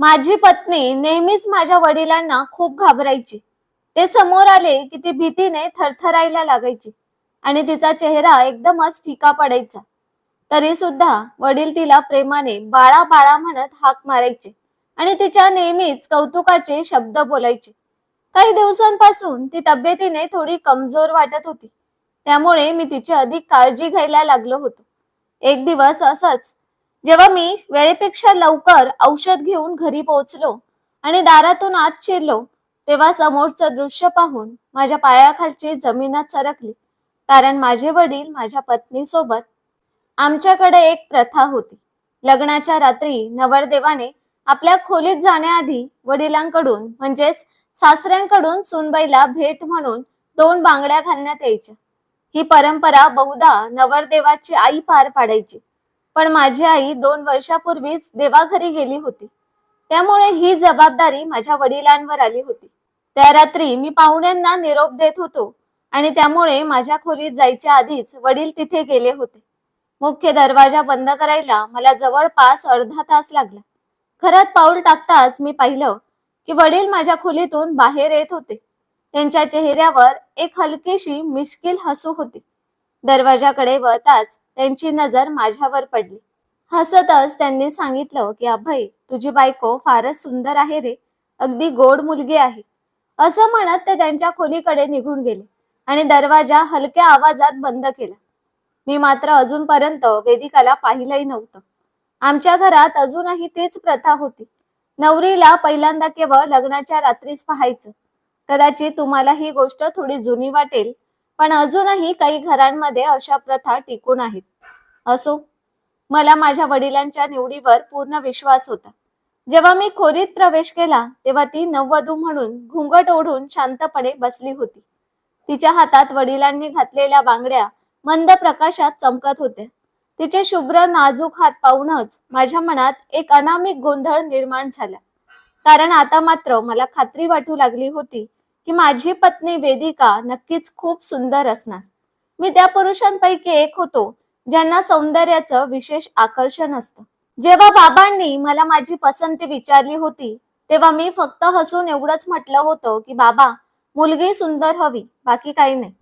माझी पत्नी नेहमीच माझ्या वडिलांना खूप घाबरायची. ते समोर आले की ती भीतीने थरथरायला लागायची आणि तिचा चेहरा एकदमच फिका पडायचा. तरी सुद्धा वडील तिला प्रेमाने बाळा बाळा म्हणत हाक मारायचे आणि तिच्या नेहमीच कौतुकाचे शब्द बोलायचे. काही दिवसांपासून ती तब्येतीने थोडी कमजोर वाटत होती. त्यामुळे मी तिची अधिक काळजी घ्यायला लागलो होतो. एक दिवस असंच जेव्हा मी वेळेपेक्षा लवकर औषध घेऊन घरी पोहोचलो आणि दारातून आत शिरलो तेव्हा समोरचं दृश्य पाहून माझ्या पायाखालची जमीनात सरकली. कारण माझे वडील माझ्या पत्नीसोबत आमच्याकडे एक प्रथा होती. लग्नाच्या रात्री नवरदेवाने आपल्या खोलीत जाण्याआधी वडिलांकडून म्हणजेच सासऱ्यांकडून सुनबाईला भेट म्हणून दोन बांगड्या घालण्यात यायच्या. ही परंपरा बहुधा नवरदेवाची आई पार पाडायची. पण माझी आई दोन वर्षापूर्वीच देवाघरी गेली होती. त्यामुळे ही जबाबदारी माझ्या वडिलांवर आली होती. त्या रात्री मी पाहुण्यांना निरोप देत होतो आणि त्यामुळे माझ्या खोलीत जायच्या आधीच वडील तिथे गेले होते. मुख्य दरवाजा बंद करायला मला जवळपास अर्धा तास लागला. घरात पाऊल टाकताच मी पाहिलं की वडील माझ्या खोलीतून बाहेर येत होते. त्यांच्या चेहऱ्यावर एक हलकीशी मिश्किल हसू होती. दरवाजाकडे वळताच त्यांची नजर माझ्यावर पडली. हसतच त्यांनी सांगितलं की अभय तुझी बायको फारच सुंदर आहे रे. अगदी गोड मुलगी आहे. असं म्हणत ते त्यांच्या खोलीकडे निघून गेले आणि दरवाजा हलक्या आवाजात बंद केला. मी मात्र अजूनपर्यंत वेदिकाला पाहिलंही नव्हतं. आमच्या घरात अजूनही तीच प्रथा होती. नवरीला पहिल्यांदा केवळ लग्नाच्या रात्रीच पाहायचं. कदाचित तुम्हाला ही गोष्ट थोडी जुनी वाटेल पण अजूनही काही घरांमध्ये अशा प्रथा टिकून आहेत. असो मला माझ्या वडिलांच्या निवडीवर पूर्ण विश्वास होता. जेव्हा मी खोलीत प्रवेश केला तेव्हा ती नववधू म्हणून घुंगट ओढून शांतपणे बसली होती. तिच्या हातात वडिलांनी घातलेल्या बांगड्या मंद प्रकाशात चमकत होत्या. तिचे शुभ्र नाजूक हात पाहूनच माझ्या मनात एक अनामिक गोंधळ निर्माण झाला. कारण आता मात्र मला खात्री वाटू लागली होती की माझी पत्नी वेदिका नक्कीच खूप सुंदर असणार. मी त्या पुरुषांपैकी एक होतो ज्यांना सौंदर्याचं विशेष आकर्षण असतं. जेव्हा बाबांनी मला माझी पसंती विचारली होती तेव्हा मी फक्त हसून एवढंच म्हटलं होतं की बाबा मुलगी सुंदर हवी बाकी काही नाही.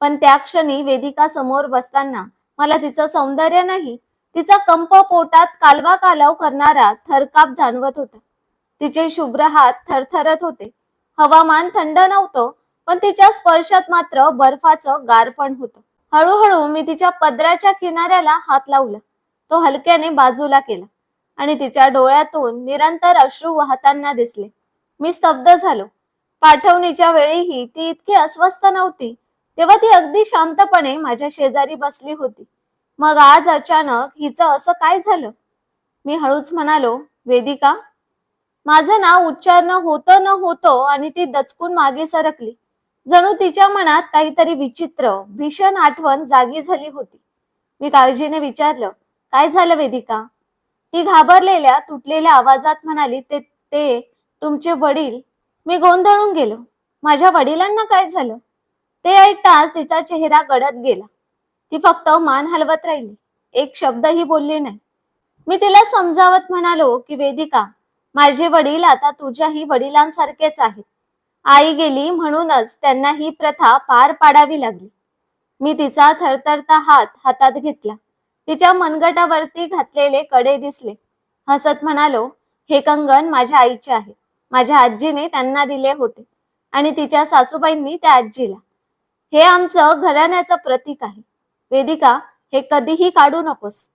पण त्या क्षणी वेदिका समोर बसताना मला तिचं सौंदर्य नाही तिचा कंप पोटात कालवा कालव करणारा थरकाप जाणवत होता. तिचे शुभ्र हात थरथरत होते. हवामान थंड नव्हतं पण तिच्या स्पर्शात मात्र बर्फाचं गारपण होतं. हळूहळू मी तिच्या पदराच्या किनाऱ्याला हात लावला. तो हलक्याने बाजूला केला आणि तिच्या डोळ्यातून निरंतर अश्रू वाहताना दिसले. मी स्तब्ध झालो. पाठवणीच्या वेळीही ती इतकी अस्वस्थ नव्हती. तेव्हा ती अगदी शांतपणे माझ्या शेजारी बसली होती. मग आज अचानक हिचं असं काय झालं? मी हळूच म्हणालो वेदिका माझं नाव उच्चारणं होतं न होतं आणि ती दचकून मागे सरकली. जणू तिच्या मनात काहीतरी विचित्र भीषण आठवण जागी झाली होती. मी काळजीने विचारलं काय झालं वेदिका? ती घाबरलेल्या तुटलेल्या आवाजात म्हणाली ते ते तुमचे वडील. मी गोंधळून गेलो. माझ्या वडिलांना काय झालं? ते ऐकताच तिचा चेहरा गडद गेला. ती फक्त मान हलवत राहिली. एक शब्दही बोलली नाही. मी तिला समजावत म्हणालो की वेदिका माझे वडील आता तुझ्याही वडिलांसारखेच आहेत. आई गेली म्हणूनच त्यांना ही प्रथा पार पाडावी लागली. मी तिचा थरथरता हात हातात घेतला. तिच्या मनगटावरती घातलेले कडे दिसले. हसत म्हणालो हे कंगन माझ्या आईचे आहे. माझ्या आजीने त्यांना दिले होते आणि तिच्या सासूबाईंनी त्या आजीला. हे आमचं घराण्याचं प्रतीक आहे. वेदिका हे कधीही काढू नकोस.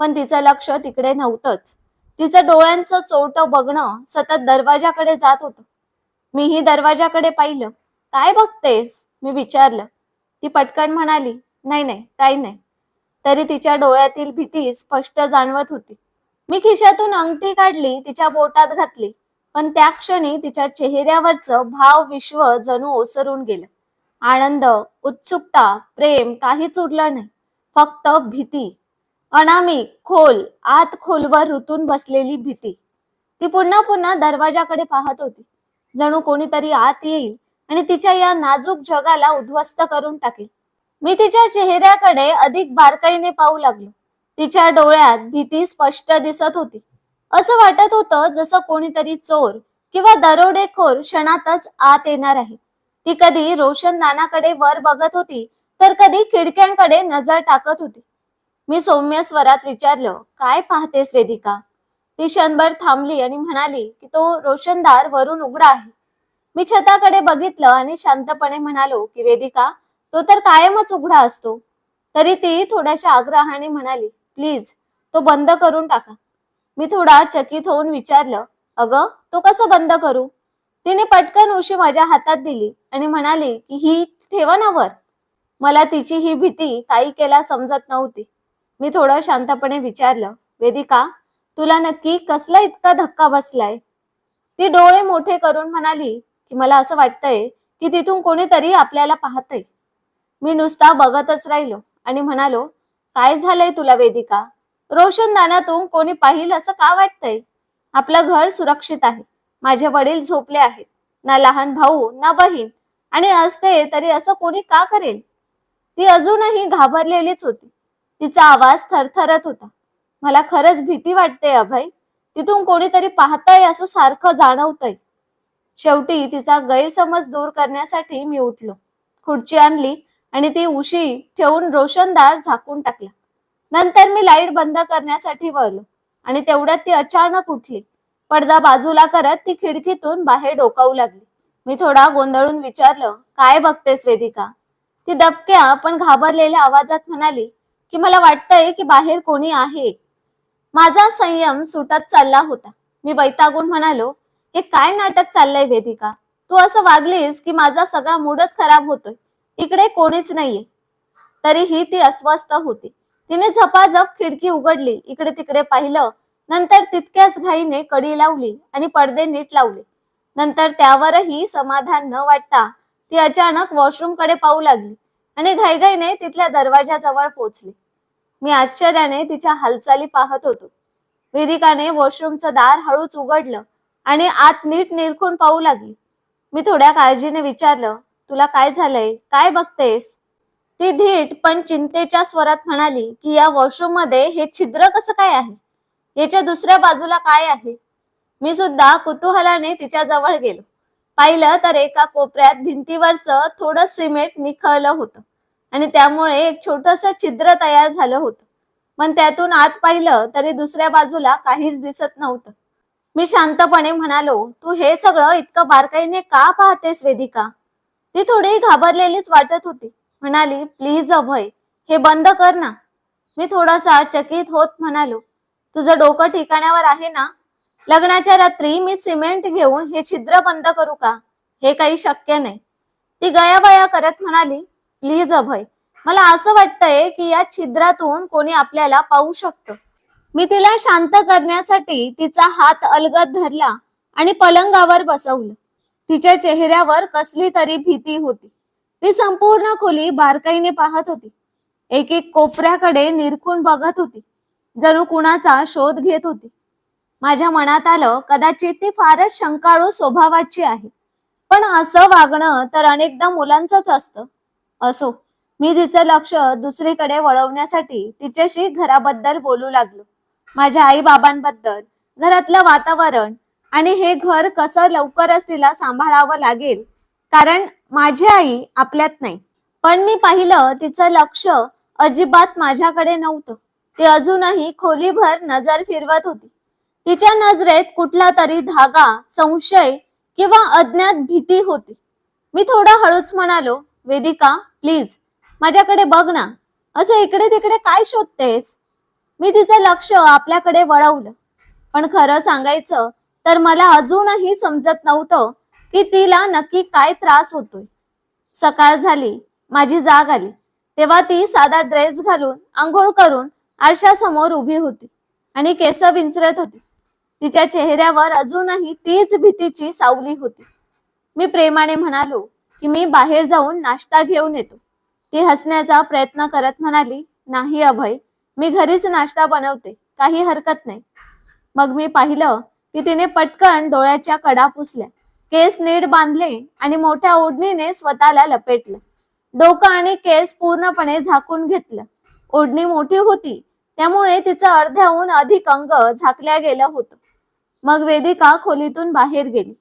पण तिचं लक्ष तिकडे नव्हतंच. तिचं डोळ्यांचं चोरटं बघणं सतत दरवाजाकडे जात होतं. मीही दरवाजाकडे पाहिलं. काय बघतेस? मी विचारलं. ती पटकन म्हणाली नाही नाही काही नाही. तरी तिच्या डोळ्यातील भीती स्पष्ट जाणवत होती. मी खिशातून अंगठी काढली तिच्या बोटात घातली पण त्या क्षणी तिच्या चेहऱ्यावरचं भाव विश्व जणू ओसरून गेलं. आनंद उत्सुकता प्रेम काहीच उरलं नाही. फक्त भीती. अनामिक खोल आत खोलवर रुतून बसलेली भीती. ती पुन्हा पुन्हा दरवाजाकडे पाहत होती. जणू कोणीतरी आत येईल आणि तिच्या या नाजूक जगाला उद्ध्वस्त करून टाकेल. मी तिच्या चेहऱ्याकडे अधिक बारकाईने पाहू लागलो. तिच्या डोळ्यात भीती स्पष्ट दिसत होती. असं वाटत होतं जसं कोणीतरी चोर किंवा दरोडेखोर क्षणातच आत येणार आहे. ती कधी रोशन नानाकडे वर बघत होती तर कधी खिडक्यांकडे नजर टाकत होती. मी सौम्य स्वरात विचारलं काय पाहतेस वेदिका? ती क्षणभर थांबली आणि म्हणाली की तो रोशनदार वरून उघडा आहे. मी छताकडे बघितलं आणि शांतपणे म्हणालो की वेदिका तो तर कायमच उघडा असतो. तरी ती थोड्याशा आग्रहाने म्हणाली प्लीज तो बंद करून टाका. मी थोडा चकित होऊन विचारलं अगं तो कसं बंद करू? तिने पटकन उशी माझ्या हातात दिली आणि म्हणाली की ही ठेवा ना वर. मला तिची ही भीती काही केला समजत नव्हती. मी थोडं शांतपणे विचारलं वेदिका तुला नक्की कसला इतका धक्का बसलाय? ती डोळे मोठे करून म्हणाली की मला असं वाटतंय की तिथून कोणीतरी आपल्याला पाहतय. मी नुसता बघतच राहिलो आणि म्हणालो काय झालंय तुला वेदिका? रोशनदानातून कोणी पाहिलं असं का वाटतंय? आपलं घर सुरक्षित आहे माझे वडील झोपले आहेत ना लहान भाऊ ना बहीण आणि असते तरी असं कोणी का करेल? ती अजूनही घाबरलेलीच होती. तिचा आवाज थरथरत होता. मला खरंच भीती वाटते अभय. तिथून कोणीतरी पाहताय असं सारखं जाणवतंय. शेवटी तिचा गैरसमज दूर करण्यासाठी मी उठलो. खुर्ची आणली आणि ती उशी ठेवून रोशनदार झाकून टाकला. नंतर मी लाइट बंद करण्यासाठी वळलो आणि तेवढ्यात ती अचानक उठली. पडदा बाजूला करत ती खिडकीतून बाहेर डोकावू लागली. मी थोडा गोंधळून विचारलं काय बघतेस वेदिका? ती दबक्या पण घाबरलेल्या आवाजात म्हणाली की मला वाटतंय की बाहेर कोणी आहे. माझा संयम सुटत चालला होता. मी वैतागून म्हणालो हे काय नाटक चाललंय वेदिका? तू असं वागलीस की माझा सगळा मूडच खराब होतोय. इकडे कोणीच नाहीये. तरीही ती अस्वस्थ होती. तिने झपाझप खिडकी उघडली इकडे तिकडे पाहिलं. नंतर तितक्याच घाईने कडी लावली आणि पडदे नीट लावले. नंतर त्यावरही समाधान न वाटता ती अचानक वॉशरूमकडे पाहू लागली आणि घाईघाईने तिथल्या दरवाजाजवळ पोहोचली मी आश्चर्याने तिच्या हालचाली पाहत होतो. वेदिकाने वॉशरूमचं दार हळूच उघडलं आणि आत नीट निरखून पाहू लागली. मी थोड्या काळजीने विचारलं तुला काय झालंय? काय बघतेस? ती धीट पण चिंतेच्या स्वरात म्हणाली की या वॉशरूममध्ये हे छिद्र कसं काय आहे? याच्या दुसऱ्या बाजूला काय आहे? मी सुद्धा कुतूहलाने तिच्या जवळ गेलो. पाहिलं तर एका कोपऱ्यात भिंतीवरचं थोडं सिमेंट निखळलं होतं. आणि त्यामुळे एक छोटस छिद्र तयार झालं होतं. पण त्यातून आत पाहिलं तरी दुसऱ्या बाजूला काहीच दिसत नव्हतं. मी शांतपणे म्हणालो तू हे सगळं इतकं बारकाईने का पाहतेस वेदिका? ती थोडी घाबरलेलीच वाटत होती. म्हणाली प्लीज अभय हे बंद कर ना. मी थोडासा चकित होत म्हणालो तुझं डोकं ठिकाण्यावर आहे ना? लग्नाच्या रात्री मी सिमेंट घेऊन हे छिद्र बंद करू का? हे काही शक्य नाही. ती गयाबया करत म्हणाली प्लीज अभय मला असं वाटतंय की या छिद्रातून कोणी आपल्याला पाहू शकतं. मी तिला शांत करण्यासाठी तिचा हात अलगद धरला आणि पलंगावर बसवलं. तिच्या चेहऱ्यावर कसली तरी भीती होती. ती संपूर्ण खोली बारकाईने पाहत होती. एक एक कोपऱ्याकडे निरखून बघत होती. जणू कुणाचा शोध घेत होती. माझ्या मनात आलं कदाचित ती फारच शंकाळू स्वभावाची आहे. पण असं वागणं तर अनेकदा मुलांचंच असतं. असो. मी तिचं लक्ष दुसरीकडे वळवण्यासाठी तिच्याशी घराबद्दल बोलू लागलो. माझ्या आई बाबांबद्दल घरातलं वातावरण आणि हे घर कसं लवकरच तिला सांभाळावं लागेल कारण माझी आई आपल्यात नाही. पण मी पाहिलं तिचं लक्ष अजिबात माझ्याकडे नव्हतं. ती अजूनही खोलीभर नजर फिरवत होती. तिच्या नजरेत कुठला तरी धागा संशय किंवा अज्ञात भीती होती. मी थोडा हळूच म्हणालो वेदिका प्लीज माझ्याकडे बघ ना. असं इकडे तिकडे काय शोधतेस? मी तिचं लक्ष आपल्याकडे वळवलं. पण खरं सांगायचं तर मला अजूनही समजत नव्हतं की तिला नक्की काय त्रास होतोय. सकाळ झाली माझी जाग आली. तेव्हा ती साधा ड्रेस घालून आंघोळ करून आरशासमोर उभी होती आणि केस विंचरत होती. तिच्या चेहऱ्यावर अजूनही तीच भीतीची सावली होती. मी प्रेमाने म्हणालो की मी बाहेर जाऊन नाश्ता घेऊन येतो. ती हसण्याचा प्रयत्न करत म्हणाली नाही अभय मी घरीच नाश्ता बनवते काही हरकत नाही. मग मी पाहिलं की तिने पटकन डोळ्याच्या कडा पुसल्या. केस नीट बांधले आणि मोठ्या ओढणीने स्वतःला लपेटलं. डोकं आणि केस पूर्णपणे झाकून घेतलं. ओढणी मोठी होती त्यामुळे तिचं अर्ध्याहून अधिक अंग झाकल्या गेलं होतं. मग वेदिका खोलीतून बाहेर गेली.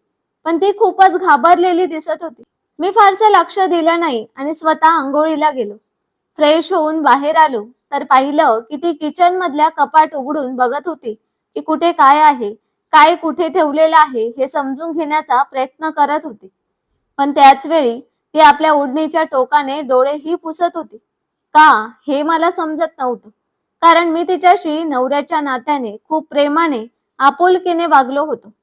पण ती खूपच घाबरलेली दिसत होती. मी फारसे लक्ष दिलं नाही आणि स्वतः आंघोळीला गेलो. फ्रेश होऊन बाहेर आलो तर पाहिलं की ती किचन मधल्या कपाट उघडून बघत होती की कुठे काय आहे काय कुठे ठेवलेलं आहे हे समजून घेण्याचा प्रयत्न करत होती. पण त्याच वेळी ती आपल्या ओढणीच्या टोकाने डोळेही पुसत होती. का? हे मला समजत नव्हतं. कारण मी तिच्याशी नवऱ्याच्या नात्याने खूप प्रेमाने आपुलकीने वागलो होतो.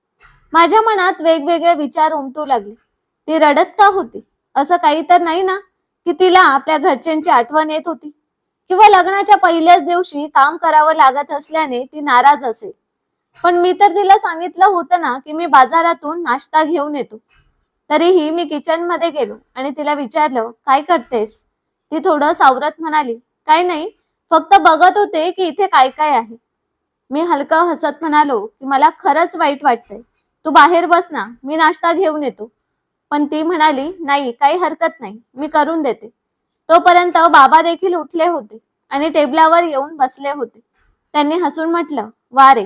माझ्या मनात वेगवेगळे विचार उमटू लागले. ती रडत का होती? असं काही तर नाही ना की तिला आपल्या घरच्यांची आठवण येत होती? किंवा लग्नाच्या पहिल्याच दिवशी काम करावं लागत असल्याने ती नाराज असेल. पण मी तर तिला सांगितलं होतं ना की मी बाजारातून नाश्ता घेऊन येतो. तरीही मी किचनमध्ये गेलो आणि तिला विचारलं काय करतेस? ती थोडं सावरत म्हणाली काय नाही फक्त बघत होते की इथे काय काय आहे. मी हलकं हसत म्हणालो की मला खरंच वाईट वाटतंय. तू बाहेर बस ना मी नाश्ता घेऊन येतो. पण ती म्हणाली नाही काही हरकत नाही मी करून देते. तोपर्यंत बाबा देखील उठले होते आणि टेबलावर येऊन बसले होते. त्यांनी हसून म्हटलं वा रे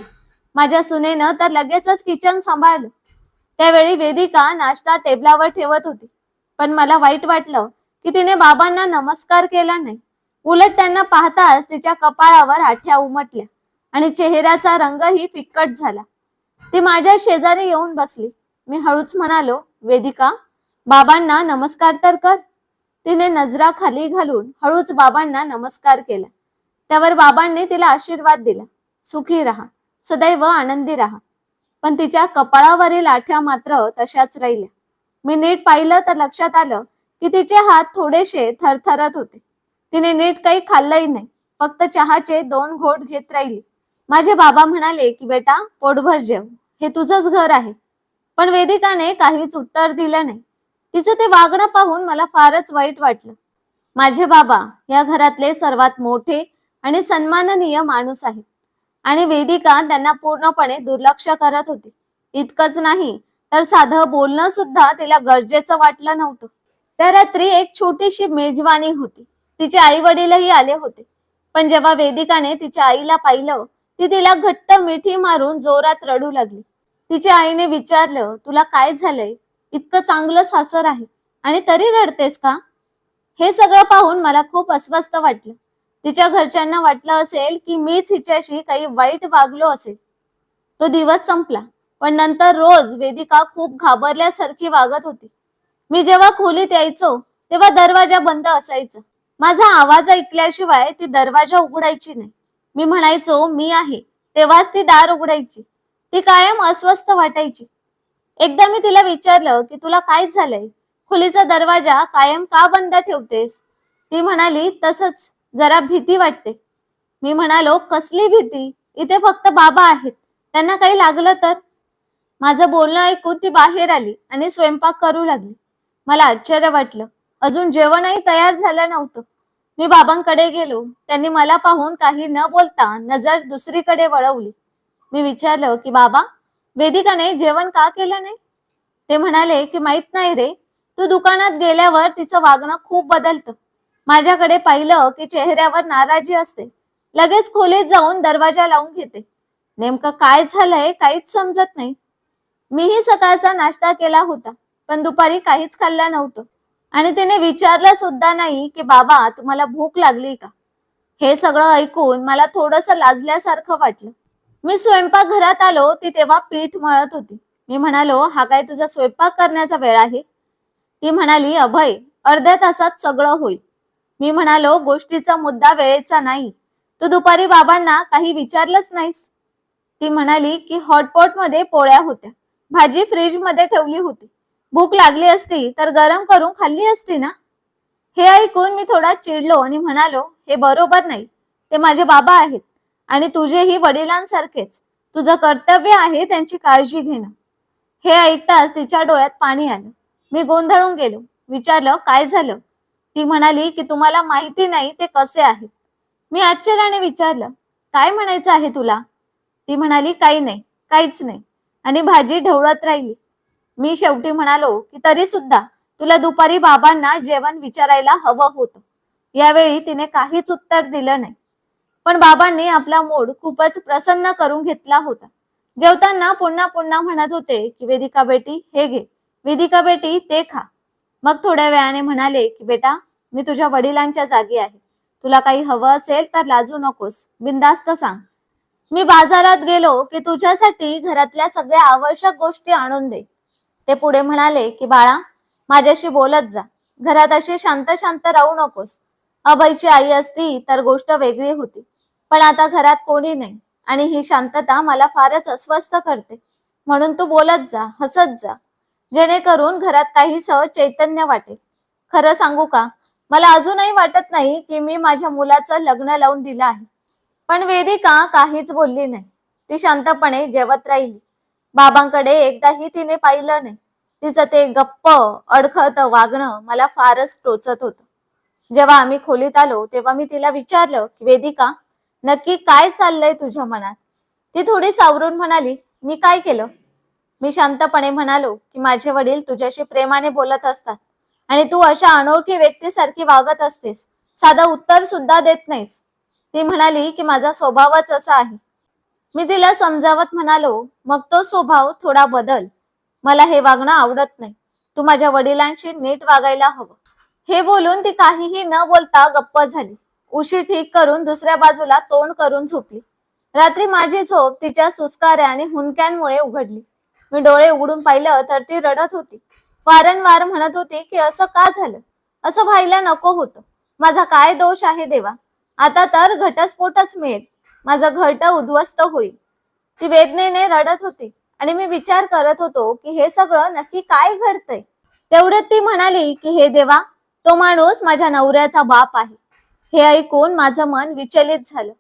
माझ्या सुनेनं तर लगेचच किचन सांभाळलं. त्यावेळी वेदिका नाश्ता टेबलावर ठेवत होती. पण मला वाईट वाटलं की तिने बाबांना नमस्कार केला नाही. उलट त्यांना पाहताच तिच्या कपाळावर आठ्या उमटल्या आणि चेहऱ्याचा रंगही फिक्कट झाला. ती माझ्या शेजारी येऊन बसली. मी हळूच म्हणालो वेदिका बाबांना नमस्कार तर कर. तिने नजरा खाली घालून हळूच बाबांना नमस्कार केला. त्यावर बाबांनी तिला आशीर्वाद दिला. सुखी राहा सदैव आनंदी राहा. पण तिच्या कपाळावरील आठ्या मात्र तशाच राहिल्या. मी नीट पाहिलं तर लक्षात आलं की तिचे हात थोडेसे थरथरत होते. तिने नीट काही खाल्लंही नाही फक्त चहाचे दोन घोट घेत राहिली. माझे बाबा म्हणाले की बेटा पोटभर जेव. हे तुझंच घर आहे. पण वेदिकाने काहीच उत्तर दिलं नाही. तिचं ते वागणं पाहून मला फारच वाईट वाटलं. माझे बाबा या घरातले सर्वात मोठे आणि सन्माननीय माणूस आहेत. आणि वेदिका त्यांना पूर्णपणे दुर्लक्ष करत होती. इतकंच नाही तर साधं बोलणं सुद्धा तिला गरजेचं वाटलं नव्हतं. त्या रात्री एक छोटीशी मेजवानी होती. तिचे आई वडीलही आले होते. पण जेव्हा वेदिकाने तिच्या आईला पाहिलं ती तिला घट्ट मिठी मारून जोरात रडू लागली. तिच्या आईने विचारलं तुला काय झालंय? इतकं चांगलं सासर आहे आणि तरी रडतेस का? हे सगळं पाहून मला खूप अस्वस्थ वाटलं. तिच्या घरच्यांना वाटलं असेल की मीच हिच्याशी काही वाईट वागलो असेल. तो दिवस संपला पण नंतर रोज वेदिका खूप घाबरल्यासारखी वागत होती. मी जेव्हा खोलीत यायचो तेव्हा दरवाजा बंद असायचा. माझा आवाज ऐकल्याशिवाय ती दरवाजा उघडायची नाही. मी म्हणायचो मी आहे. तेव्हाच ती दार उघडायची. ती कायम अस्वस्थ वाटायची. एकदा मी तिला विचारलं की तुला काय झालंय? खोलीचा दरवाजा कायम का बंद ठेवतेस? ती म्हणाली तसंच जरा भीती वाटते. मी म्हणालो कसली भीती? इथे फक्त बाबा आहेत. त्यांना काही लागलं तर? माझं बोलणं ऐकून ती बाहेर आली आणि स्वयंपाक करू लागली. मला आश्चर्य वाटलं. अजून जेवणही तयार झालं नव्हतं. मी बाबांकडे गेलो. त्यांनी मला पाहून काही न बोलता नजर दुसरीकडे वळवली. मी विचारलं की बाबा वेदिकाने जेवण का केलं नाही? ते म्हणाले की माहीत नाही रे. तू दुकानात गेल्यावर तिचं वागणं खूप बदलतं. माझ्याकडे पाहिलं की चेहऱ्यावर नाराजी असते. लगेच खोलीत जाऊन दरवाजा लावून घेते. नेमकं काय झालंय काहीच समजत नाही. मीही सकाळचा नाश्ता केला होता पण दुपारी काहीच खाल्लं नव्हतं. आणि तिने विचारलं सुद्धा नाही की बाबा तुम्हाला भूक लागली का? हे सगळं ऐकून मला थोडस लाजल्यासारखं वाटलं. मी स्वयंपाक घरात आलो ती तेव्हा पीठ मळत होती. मी म्हणालो हा काय तुझा स्वयंपाक करण्याचा वेळ आहे? ती म्हणाली अभय अर्ध्या तासात सगळं होईल. मी म्हणालो गोष्टीचा मुद्दा वेळेचा नाही. तू दुपारी बाबांना काही विचारलंच नाहीस. ती म्हणाली की हॉटपॉटमध्ये पोळ्या होत्या. भाजी फ्रीजमध्ये ठेवली होती. भूक लागली असती तर गरम करून खाल्ली असती ना? हे ऐकून मी थोडा चिडलो आणि म्हणालो हे बरोबर नाही. ते माझे बाबा आहेत. आणि तुझेही वडिलांसारखेच. तुझं कर्तव्य आहे त्यांची काळजी घेणं. हे ऐकताच तिच्या डोळ्यात पाणी आलं. मी गोंधळून गेलो. विचारलं काय झालं? ती म्हणाली की तुम्हाला माहिती नाही ते कसे आहेत? मी आश्चर्याने विचारलं काय म्हणायचं आहे तुला? ती म्हणाली काही नाही काहीच नाही. आणि भाजी ढवळत राहिली. मी शेवटी म्हणालो की तरी सुद्धा तुला दुपारी बाबांना जेवण विचारायला हवं होतं. यावेळी तिने काहीच उत्तर दिलं नाही. पण बाबांनी आपला मूड खूपच प्रसन्न करून घेतला होता. जेवताना पुन्हा पुन्हा म्हणत होते की वेदिका बेटी हे घे. वेदिका बेटी ते खा. मग थोड्या वेळाने म्हणाले की बेटा मी तुझ्या वडिलांच्या जागी आहे. तुला काही हवं असेल तर लाजू नकोस. बिंदास्त सांग. मी बाजारात गेलो की तुझ्यासाठी घरातल्या सगळ्या आवश्यक गोष्टी आणून दे. ते पुढे म्हणाले की बाळा माझ्याशी बोलत जा. घरात अशी शांत शांत राहू नकोस. अभयची आई असती तर गोष्ट वेगळी होती. पण आता घरात कोणी नाही आणि ही शांतता मला फारच अस्वस्थ करते. म्हणून तू बोलत जा हसत जा. जेणेकरून घरात काहीसं चैतन्य वाटेल. खरं सांगू का? मला अजूनही वाटत नाही की मी माझ्या मुलाचं लग्न लावून दिलं आहे. पण वेदिका काहीच बोलली नाही. ती शांतपणे जेवत राहिली. बाबांकडे एकदाही तिने पाहिलं नाही. तिचं ते गप्प अडखत वागणं मला फारच टोचत होतं. जेव्हा आम्ही खोलीत आलो तेव्हा मी तिला विचारलं की वेदिका नक्की काय चाललंय तुझ्या मनात? ती थोडी सावरून म्हणाली मी काय केलं? मी शांतपणे म्हणालो की माझे वडील तुझ्याशी प्रेमाने बोलत असतात आणि तू अशा अनोळखी व्यक्तीसारखी वागत असतेस. साधं उत्तर सुद्धा देत नाहीस. ती म्हणाली की माझा स्वभावच असा आहे. मी तिला समजावत म्हणालो मग तो स्वभाव थोडा बदल. मला हे वागणं आवडत नाही. तू माझ्या वडिलांशी नीट वागायला हवं. हे बोलून ती काहीही न बोलता गप्प झाली. उशी ठीक करून दुसऱ्या बाजूला तोंड करून झोपली. रात्री माझी झोप तिच्या सुस्काऱ्या आणि हुंदक्यांमुळे उघडली. मी डोळे उघडून पाहिलं तर ती रडत होती. वारंवार म्हणत होती की असं का झालं? असं व्हायला नको होतं. माझा काय दोष आहे देवा? आता तर घटस्फोटच मिळेल. माझं घट उद्ध्वस्त होईल. ती वेदनेने रडत होती आणि मी विचार करत होतो की हे सगळं नक्की काय घडतंय? तेवढ्यात ती म्हणाली की हे देवा तो माणूस माझ्या नवऱ्याचा बाप आहे. हे ऐकून माझं मन विचलित झालं.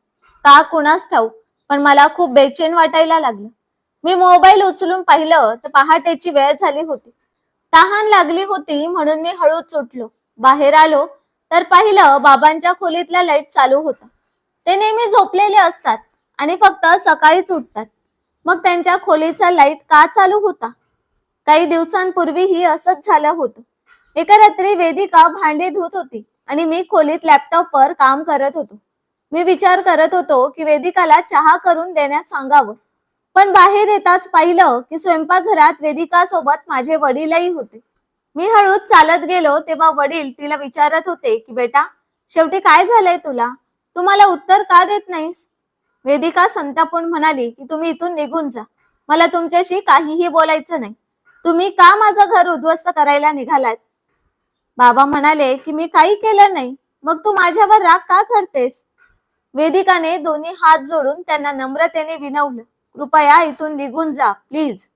का कुणास ठाऊक पण मला खूप बेचैन वाटायला लागलं. मी मोबाईल उचलून पाहिलं तर पहाटेची वेळ झाली होती. तहान लागली होती म्हणून मी हळूच उठलो. बाहेर आलो तर पाहिलं बाबांच्या खोलीतला लाइट चालू होता. ते नेहमी झोपलेले असतात आणि फक्त सकाळीच उठतात. मग त्यांच्या खोलीचा लाइट का चालू होता? काही दिवसांपूर्वीही असंच झालं होतं. एका रात्री वेदिका भांडी धुत होती आणि मी खोलीत लॅपटॉपवर काम करत होतो. मी विचार करत होतो की वेदिकाला चहा करून देण्यात सांगावं. पण बाहेर येताच पाहिलं की स्वयंपाकघरात वेदिका सोबत माझे वडीलही होते. मी हळूच चालत गेलो तेव्हा वडील तिला विचारत होते की बेटा शेवटी काय झालंय तुला? तुम्हाला उत्तर का देत नाहीस? वेदिका संतापून म्हणाली की तुम्ही इथून निघून जा. मला तुमच्याशी काहीही बोलायचं नाही. तुम्ही का माझं घर उद्ध्वस्त करायला निघालात? बाबा म्हणाले की मी काही केलं नाही. मग तू माझ्यावर राग का करतेस? वेदिकाने दोन्ही हात जोडून त्यांना नम्रतेने विनवलं. कृपया इथून निघून जा प्लीज.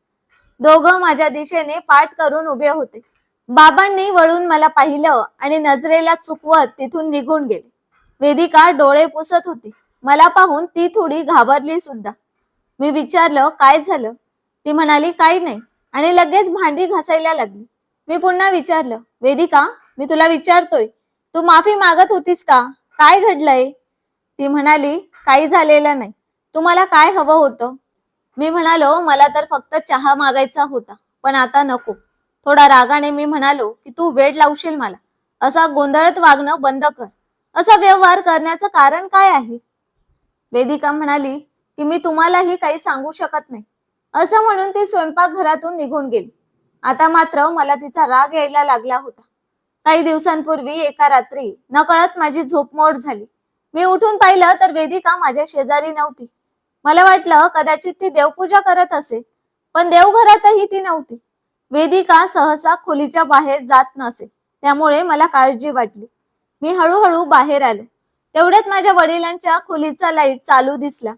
दोघं माझ्या दिशेने पाठ करून उभे होते. बाबांनी वळून मला पाहिलं आणि नजरेला चुकवत तिथून निघून गेले. वेदिका डोळे पुसत होती. मला पाहून ती थोडी घाबरली सुद्धा. मी विचारलं काय झालं? ती म्हणाली काही नाही. आणि लगेच भांडी घासायला लागली. मी पुन्हा विचारलं वेदिका मी तुला विचारतोय. तू माफी मागत होतीस का? काय घडलंय? ती म्हणाली काही झालेलं नाही. तुम्हाला काय हवं होतं? मी म्हणालो मला तर फक्त चहा मागायचा होता पण आता नको. थोडा रागाने मी म्हणालो की तू वेळ लावशील मला. असा गोंधळत वागणं बंद कर. असा व्यवहार करण्याचं कारण काय आहे? वेदिका म्हणाली की मी तुम्हालाही काही सांगू शकत नाही. असं म्हणून ती स्वयंपाकघरातून निघून गेली. आता मात्र मला तिचा राग यायला लागला होता. काही दिवसांपूर्वी एका रात्री नकळत माझी झोपमोड झाली. मी उठून पाहिलं तर वेदिका माझ्या शेजारी नव्हती. मला वाटलं कदाचित ती देवपूजा करत असेल पण देवघरातही ती नव्हती. वेदिका सहसा खोलीच्या बाहेर जात नसे त्यामुळे मला काळजी वाटली. मी हळूहळू बाहेर आलो. तेवढ्यात माझ्या वडिलांच्या खोलीचा लाइट चालू दिसला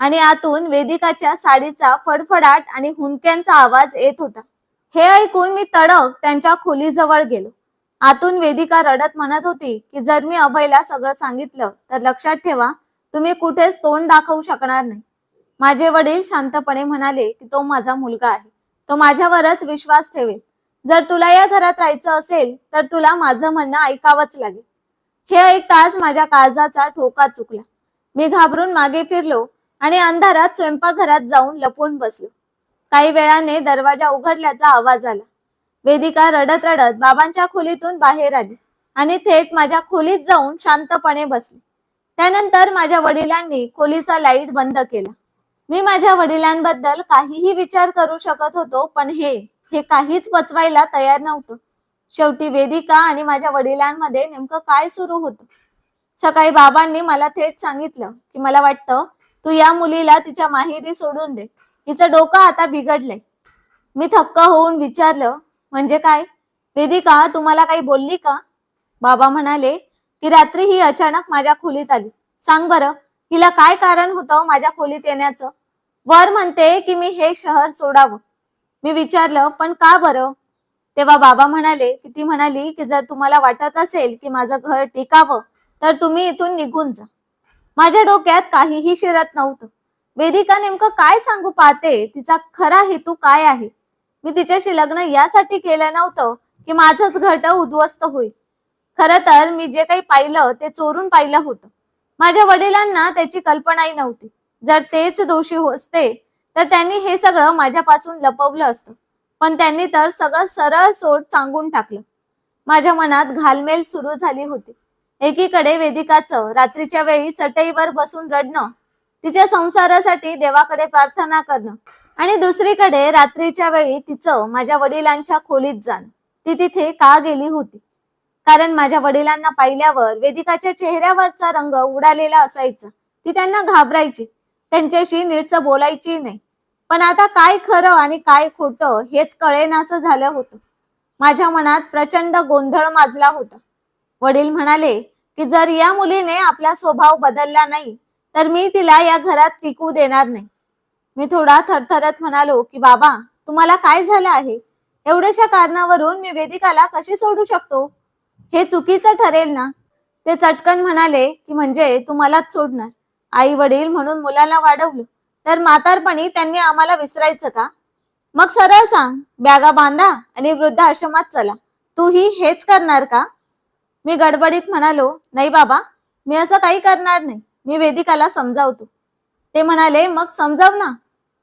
आणि आतून वेदिकाच्या साडीचा फडफडाट आणि हुंदक्यांचा आवाज येत होता. हे ऐकून मी तडक त्यांच्या खोलीजवळ गेलो. आतून वेदिका रडत म्हणत होती की जर मी अभयला सगळं सांगितलं तर लक्षात ठेवा तुम्ही कुठेच तोंड दाखवू शकणार नाही. माझे वडील शांतपणे म्हणाले की तो माझा मुलगा आहे. तो माझ्यावरच विश्वास ठेवेल. जर तुला या घरात राहायचं असेल तर तुला माझं म्हणणं ऐकावंच लागेल. हे ऐकताच माझ्या काळजाचा ठोका चुकला. मी घाबरून मागे फिरलो आणि अंधारात स्वयंपाकघरात जाऊन लपून बसलो. काही वेळाने दरवाजा उघडल्याचा आवाज आला. वेदिका रडत रडत बाबांच्या खोलीतून बाहेर आली आणि थेट माझ्या खोलीत जाऊन शांतपणे बसली. त्यानंतर माझ्या वडिलांनी खोलीचा लाइट बंद केला. मी माझ्या वडिलांबद्दल काहीही विचार करू शकत होतो पण हे हे काहीच पचवायला तयार नव्हतं. शेवटी वेदिका आणि माझ्या वडिलांमध्ये नेमकं काय सुरू होतं? सकाळी बाबांनी मला थेट सांगितलं की मला वाटतं तू या मुलीला तिच्या माहेरी सोडून दे. हिचं डोकं आता बिघडलंय. मी थक्क होऊन विचारलं म्हणजे काय? वेदिका तुम्हाला काही बोलली का? बाबा म्हणाले की रात्री ही अचानक माझ्या खोलीत आली. सांग बरं हिला काय कारण होतं माझ्या खोलीत येण्याचं? वर म्हणते की मी हे शहर सोडावं. मी विचारलं पण का बरं? तेव्हा बाबा म्हणाले की ती म्हणाली की जर तुम्हाला वाटत असेल की माझं घर टिकावं तर तुम्ही इथून निघून जा. माझ्या डोक्यात काहीही शिरत नव्हतं. वेदिका नेमकं काय सांगू पाहते? तिचा खरा हेतू काय आहे? मी तिच्याशी लग्न यासाठी केलं नव्हतं की माझंच घट उद्ध्वस्त होईल. खरं तर मी जे काही पाहिलं ते चोरून पाहिलं होतं. माझ्या वडिलांना त्याची कल्पनाही नव्हती. जर तेच दोषी हो- असते तर त्यांनी हे सगळं माझ्यापासून लपवलं असतं. पण त्यांनी तर सगळं सरळ सोड सांगून टाकलं. माझ्या मनात घालमेल सुरू झाली होती. एकीकडे वेदिकाचं रात्रीच्या वेळी चटईवर बसून रडणं तिच्या संसारासाठी देवाकडे प्रार्थना करणं आणि दुसरीकडे रात्रीच्या वेळी तिचं माझ्या वडिलांच्या खोलीत जाणं. ती तिथे का गेली होती? कारण माझ्या वडिलांना पाहिल्यावर वेदिकाच्या चेहऱ्यावरचा रंग उडालेला असायचा. ती त्यांना घाबरायची. त्यांच्याशी नीटचं बोलायची नाही. पण आता काय खरं आणि काय खोटं हेच कळेनासं झालं होतं. माझ्या मनात प्रचंड गोंधळ माजला होता. वडील म्हणाले की जर या मुलीने आपला स्वभाव बदलला नाही तर मी तिला या घरात टिकू देणार नाही. मी थोडा थरथरत म्हणालो की बाबा तुम्हाला काय झालं आहे? एवढ्याशा कारणावरून मी वेदिकाला कशी सोडू शकतो? हे चुकीचं ठरेल ना? ते चटकन म्हणाले की म्हणजे तुम्हालाच सोडणार. आई वडील म्हणून मुलाला वाढवलं. तर म्हातारपणी त्यांनी आम्हाला विसरायचं का? मग सरळ सांग बॅगा बांधा आणि वृद्धाश्रमात चला. तूही हेच करणार का? मी गडबडीत म्हणालो नाही बाबा मी असं काही करणार नाही. मी वेदिकाला समजावतो. ते म्हणाले मग समजाव ना.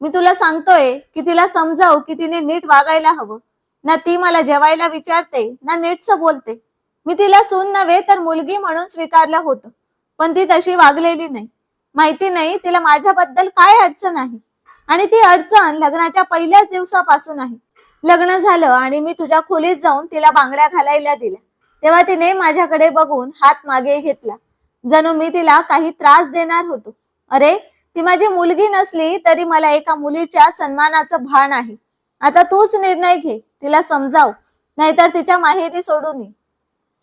मी तुला सांगतोय की तिला समजाव की तिने नीट वागायला हवं. ना ती मला जेवायला विचारते ना नीटचं बोलते. मी तिला सून नव्हे तर मुलगी म्हणून स्वीकारलं होतं पण ती तशी वागलेली नाही. माहिती नाही तिला माझ्याबद्दल काय अडचण आहे? आणि ती अडचण लग्नाच्या पहिल्याच दिवसापासून आहे. लग्न झालं आणि मी तुझ्या खोलीत जाऊन तिला बांगड्या घालायला दिल्या. तेव्हा तिने माझ्याकडे बघून हात मागे घेतला. जणू मी तिला काही त्रास देणार होतो. अरे ती माझी मुलगी नसली तरी मला एका मुलीच्या सन्मानाचं भान आहे. आता तूच निर्णय घे तिला समजाव नाहीतर तिच्या माहेरी सोडून ये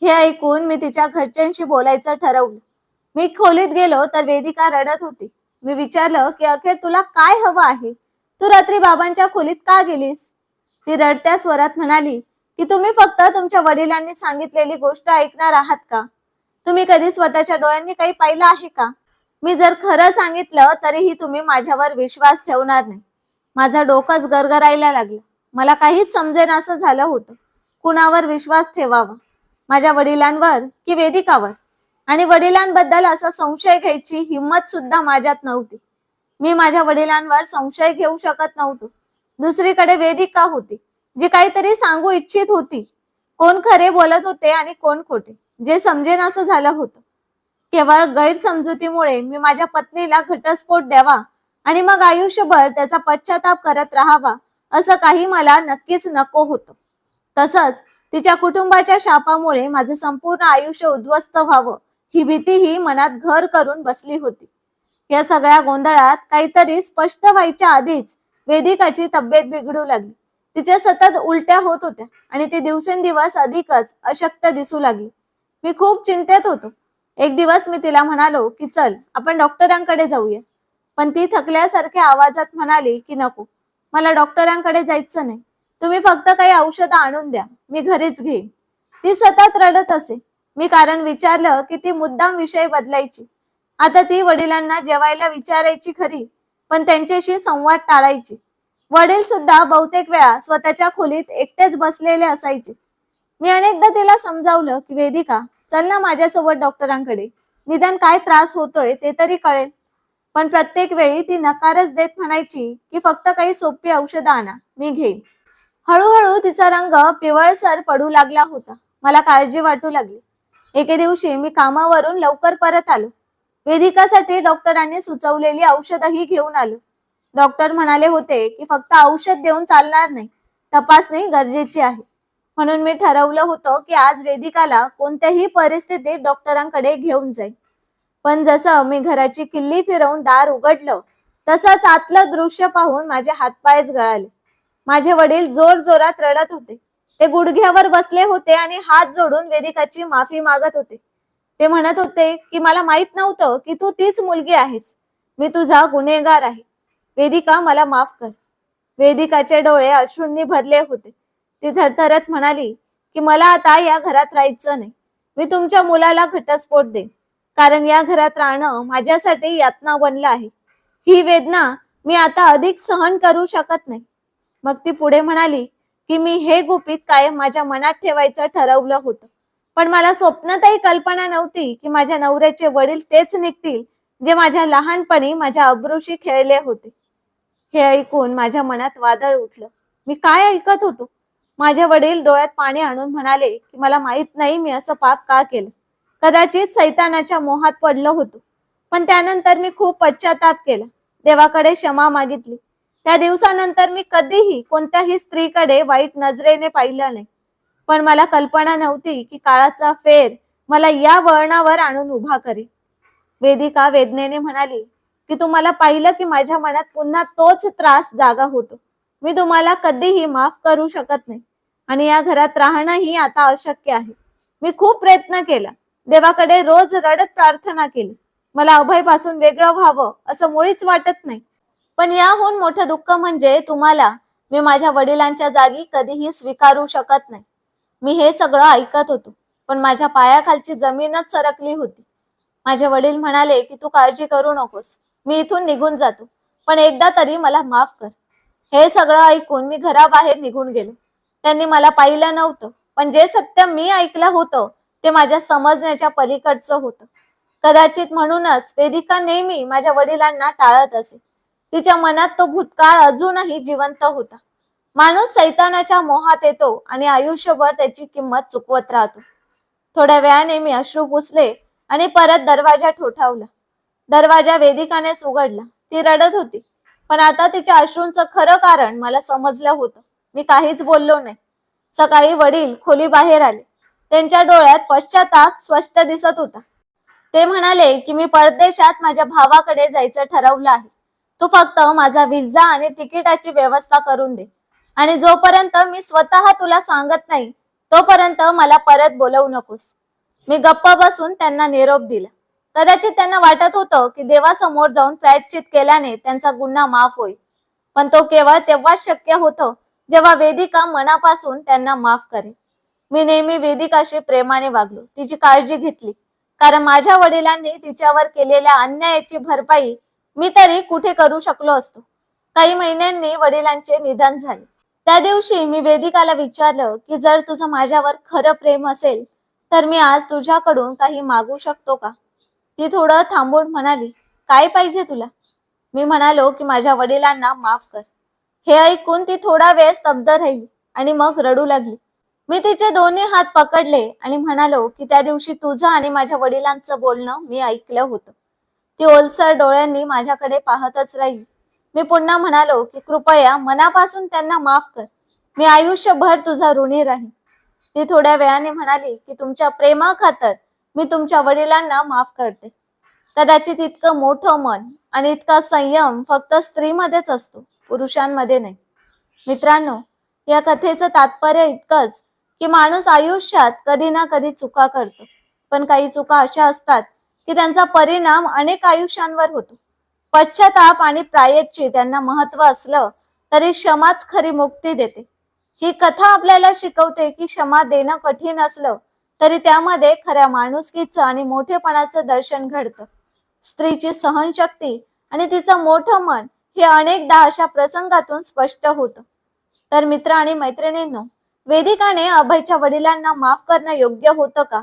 हे ऐकून मी तिच्या घरच्यांशी बोलायचं ठरवलं. मी खोलीत गेलो तर वेदिका रडत होती. मी विचारलं की अखेर तुला काय हवं आहे? तू रात्री बाबांच्या खोलीत का गेलीस? ती रडत्या स्वरात म्हणाली की तुम्ही फक्त तुमच्या वडिलांनी सांगितलेली गोष्ट ऐकणार आहात का? तुम्ही कधी स्वतःच्या डोळ्यांनी काही पाहिलं आहे का? मी जर खरं सांगितलं तरीही तुम्ही माझ्यावर विश्वास ठेवणार नाही. माझं डोकंच गरगरायला लागलं. मला काहीच समजेन असं झालं होतं. कुणावर विश्वास ठेवावा? माझ्या वडिलांवर की वेदिकावर? आणि वडिलांबद्दल असा संशय घ्यायची हिंमत सुद्धा माझ्यात नव्हती. मी माझ्या वडिलांवर संशय घेऊ शकत नव्हतो. दुसरीकडे वेदिका होती जी काहीतरी सांगू इच्छित होती. कोण खरे बोलत होते आणि कोण खोटे? जे समजेन असं झालं होतं. केवळ गैरसमजुतीमुळे मी माझ्या पत्नीला घटस्फोट द्यावा आणि मग आयुष्यभर त्याचा पश्चाताप करत राहावा असं काही मला नक्कीच नको होतं. तसंच तिच्या कुटुंबाच्या शापामुळे माझं संपूर्ण आयुष्य उद्ध्वस्त व्हावं ही भीती ही मनात घर करून बसली होती. या सगळ्या गोंधळात काहीतरी स्पष्ट व्हायच्या आधीच वेदिकाची तब्येत बिघडू लागली. तिच्या सतत उलट्या होत होत्या आणि ती दिवसेंदिवस अधिकच अशक्त दिसू लागली. मी खूप चिंतेत होतो. एक दिवस मी तिला म्हणालो की चल आपण डॉक्टरांकडे जाऊया. पण ती थकल्यासारख्या आवाजात म्हणाली की नको मला डॉक्टरांकडे जायचं नाही. तुम्ही फक्त काही औषधं आणून द्या. मी घरीच घेईन. ती सतत रडत असे. मी कारण विचारलं की ती मुद्दाम विषय बदलायची. आता ती वडिलांना जेवायला विचारायची खरी पण त्यांच्याशी संवाद टाळायची. वडील सुद्धा बहुतेक वेळा स्वतःच्या खोलीत एकटेच बसलेले असायचे. मी अनेकदा तिला समजावलं की वेदिका चल ना माझ्यासोबत डॉक्टरांकडे. निदान काय त्रास होतोय ते तरी कळेल. पण प्रत्येक वेळी ती नकारच देत म्हणायची की फक्त काही सोपी औषधं आणा मी घेईन. हळूहळू तिचा रंग पिवळसर पडू लागला होता. मला काळजी वाटू लागली. एके दिवशी मी कामावरून लवकर परत आलो. वेदिकासाठी डॉक्टरांनी सुचवलेली औषधही घेऊन आलो. डॉक्टर म्हणाले होते की फक्त औषध देऊन चालणार नाही. तपासणी गरजेची आहे. म्हणून मी ठरवलं होतं की आज वेदिकाला कोणत्याही परिस्थितीत डॉक्टरांकडे घेऊन जाईल पण जसं मी घराची किल्ली फिरवून दार उघडलं तसंच आतलं दृश्य पाहून माझे हातपायच गळाले. माझे वडील जोर जोरात रडत होते. ते गुडघ्यावर बसले होते आणि हात जोडून वेदिकाची माफी मागत होते. ते म्हणत होते की मला माहीत नव्हतं की तू तीच मुलगी आहेस. मी तुझा गुन्हेगार आहे. वेदिका मला माफ कर. वेदिकाचे डोळे अश्रूंनी भरले होते. ती थरथरत म्हणाली की मला आता या घरात राहायचं नाही. मी तुमच्या मुलाला घटस्फोट देईन. कारण या घरात राहणं माझ्यासाठी यातना बनलं आहे. ही वेदना मी आता अधिक सहन करू शकत नाही. मग ती पुढे म्हणाली की मी हे गुपित कायम माझ्या मनात ठेवायचं ठरवलं होतं. पण मला स्वप्नातही कल्पना नव्हती की माझ्या नवऱ्याचे वडील तेच निघतील जे माझ्या लहानपणी माझ्या अब्रूशी खेळले होते. हे ऐकून माझ्या मनात वादळ उठलं. मी काय ऐकत होतो? माझे वडील डोळ्यात पाणी आणून म्हणाले की मला माहीत नाही मी असं पाप का केलं. कदाचित सैतानाच्या मोहात पडलो होतो. पण त्यानंतर मी खूप पश्चाताप केला. देवाकडे क्षमा मागितली. त्या दिवसानंतर मी कधीही कोणत्याही स्त्रीकडे वाईट नजरेने पाहिलं नाही. पण मला कल्पना नव्हती की काळाचा फेर मला या वळणावर आणून उभा करे वेदिका वेदनेने म्हणाली की तुम्हाला पाहिलं की माझ्या मनात पुन्हा तोच त्रास जागा होतो. मी तुम्हाला कधीही माफ करू शकत नाही. आणि या घरात राहणंही आता अशक्य आहे. मी खूप प्रयत्न केला. देवाकडे रोज रडत प्रार्थना केली. मला अभयपासून वेगळं व्हावं असं मुळीच वाटत नाही. पण याहून मोठं दुःख म्हणजे तुम्हाला मी माझ्या वडिलांच्या जागी कधीही स्वीकारू शकत नाही. मी हे सगळं ऐकत होतो पण माझ्या पायाखालची जमीनच सरकली होती. माझे वडील म्हणाले की तू काळजी करू नकोस. मी इथून निघून जातो. पण एकदा तरी मला माफ कर. हे सगळं ऐकून मी घराबाहेर निघून गेलो. त्यांनी मला पाहिलं नव्हतं. पण जे सत्य मी ऐकलं होतं ते माझ्या समजण्याच्या पलीकडचं होतं. कदाचित म्हणूनच वेदिका नेहमी माझ्या वडिलांना टाळत असे. तिच्या मनात तो भूतकाळ अजूनही जिवंत होता. माणूस सैतानाच्या मोहात येतो आणि आयुष्यभर त्याची किंमत चुकवत राहतो. थोड्या वेळाने मी अश्रू पुसले आणि परत दरवाजा ठोठावला. दरवाजा वेदिकानेच उघडला. ती रडत होती. पण आता तिच्या अश्रूंचं खरं कारण मला समजलं होतं. मी काहीच बोललो नाही. सकाळी वडील खोली बाहेर आले. त्यांच्या डोळ्यात पश्चाताप स्पष्ट दिसत होता. ते म्हणाले की मी परदेशात माझ्या भावाकडे जायचं ठरवलं आहे. तू फक्त माझा विजा आणि तिकिटाची व्यवस्था करून दे. आणि जोपर्यंत मी स्वतः तुला सांगत नाही तोपर्यंत मला परत बोलवू नकोस. मी गप्प बसून त्यांना निरोप दिला. कदाचित त्यांना वाटत होतं की देवासमोर जाऊन प्रायश्चित केल्याने त्यांचा गुन्हा माफ होईल. पण तो केवळ तेव्हाच शक्य होतं जेव्हा वेदिका मनापासून त्यांना माफ करेल मी नेहमी वेदिकाशी प्रेमाने वागलो. तिची काळजी घेतली. कारण माझ्या वडिलांनी तिच्यावर केलेल्या अन्यायाची भरपाई मी तरी कुठे करू शकलो असतो. काही महिन्यांनी वडिलांचे निधन झाले. त्या दिवशी मी वेदिकाला विचारलं की जर तुझं माझ्यावर खरं प्रेम असेल तर मी आज तुझ्याकडून काही मागू शकतो का? ती थोडं थांबून म्हणाली काय पाहिजे तुला? मी म्हणालो की माझ्या वडिलांना माफ कर. हे ऐकून ती थोडा वेळ स्तब्ध राहिली आणि मग रडू लागली. मी तिचे दोन्ही हात पकडले आणि म्हणालो की त्या दिवशी तुझं आणि माझ्या वडिलांचं बोलणं मी ऐकलं होतं. ती ओलसर डोळ्यांनी माझ्याकडे पाहतच राहिली. मी पुन्हा म्हणालो की कृपया मनापासून त्यांना माफ कर. मी आयुष्यभर तुझा ऋणी राहीन. ती थोड्या वेळाने म्हणाली की तुमच्या प्रेमाखातर मी तुमच्या वडिलांना माफ करते. कदाचित इतकं मोठं मन आणि इतका संयम फक्त स्त्रीमध्येच असतो. पुरुषांमध्ये नाही. मित्रांनो या कथेचं तात्पर्य इतकंच की माणूस आयुष्यात कधी ना कधी चुका करतो. पण काही चुका अशा असतात की त्यांचा परिणाम अनेक आयुष्यांवर होतो. पश्चाताप आणि प्रायच्ची त्यांना महत्त्व असलं तरी क्षमाच खरी मुक्ती देते. ही कथा आपल्याला शिकवते की क्षमा देणं कठीण असलं तरी त्यामध्ये खऱ्या माणुसकीचं आणि मोठेपणाचं दर्शन घडतं. स्त्रीची सहनशक्ती आणि तिचं मोठं मन हे अनेकदा अशा प्रसंगातून स्पष्ट होतं. तर मित्र आणि मैत्रिणींनो वेदिकाने अभयच्या वडिलांना माफ करणं योग्य होतं का?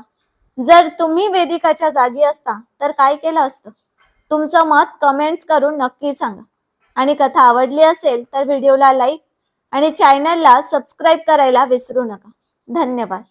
जर तुम्ही वेदिकाच्या जागी असता तर काय केलं असतं? तुमचं मत कमेंट्स करून नक्की सांगा. आणि कथा आवडली असेल तर व्हिडिओला लाईक आणि चॅनलला सबस्क्राईब करायला विसरू नका. धन्यवाद.